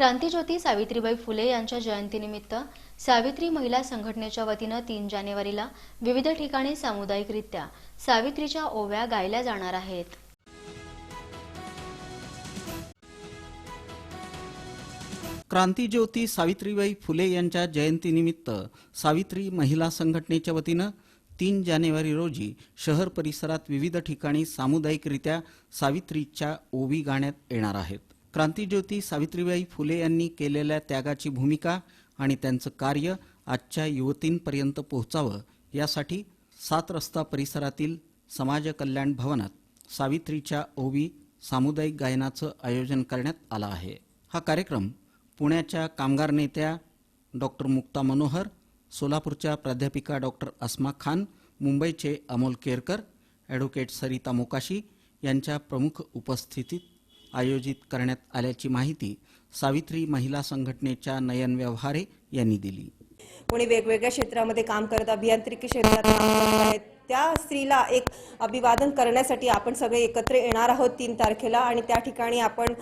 क्रांतीज्योती सावित्रीबाई फुले यांच्या जयंतीनिमित्त सावित्री महिला संघटनेच्या वतीनं तीन जानेवारीला विविध ठिकाणी सामुदायिकरित्या सावित्रीच्या ओव्या गायल्या जाणार आहेत. क्रांतीज्योती सावित्रीबाई फुले यांच्या जयंतीनिमित्त सावित्री महिला संघटनेच्या वतीनं तीन जानेवारी रोजी शहर परिसरात विविध ठिकाणी सामुदायिकरित्या सावित्रीच्या ओवी गाण्यात येणार आहेत. क्रांतीज्योती सावित्रीबाई फुले यांनी केलेल्या त्यागाची भूमिका आणि त्यांचं कार्य आजच्या युवतींपर्यंत पोहोचावं यासाठी सात रस्ता परिसरातील समाज कल्याण भवनात सावित्रीच्या ओवी सामुदायिक गायनाचं आयोजन करण्यात आलं आहे. हा कार्यक्रम पुण्याच्या कामगार नेत्या डॉक्टर मुक्ता मनोहर सोलापूरच्या प्राध्यापिका डॉक्टर अस्मा खान मुंबईचे अमोल केरकर ॲडव्होकेट सरिता मोकाशी यांच्या प्रमुख उपस्थितीत आयोजित करण्यात आल्याची माहिती सावित्री महिला संघटनेच्या नयन व्यवहारे यांनी दिली. कोणी वेगवेगळ्या क्षेत्रामध्ये काम करत अभियांत्रिकी क्षेत्रात काम करत आहेत त्या स्त्रीला एक अभिवादन करण्यासाठी आपण सगळे एकत्र येणार आहोत तीन तारखेला आणि त्या ठिकाणी आपण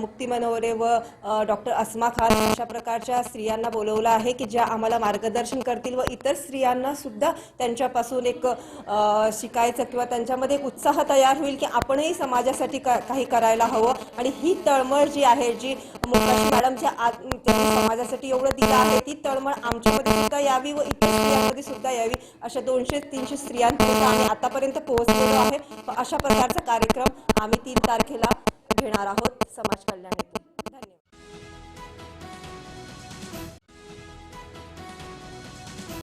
मुक्ती मनोरे व डॉक्टर अस्मा खान अशा प्रकारच्या स्त्रियांना बोलवलं आहे की ज्या आम्हाला मार्गदर्शन करतील व इतर स्त्रियांना सुद्धा त्यांच्यापासून एक शिकायचं किंवा त्यांच्यामध्ये एक उत्साह तयार होईल की आपणही समाजासाठी का- काही करायला हवं. आणि ही तळमळ जी आहे जी मोकाशी मॅडमच्या आत समाजासाठी एवढं दिलं आहे ती तळमळ आमच्यामध्ये सुद्धा यावी व इतर स्त्रियांमध्ये सुद्धा यावी अशा दोनशे तीनशे स्त्रियांपर्यंत आम्ही आतापर्यंत पोहोचलेलो आहे अशा प्रकारचा कार्यक्रम आम्ही तीन तारखेला घेणार आहोत.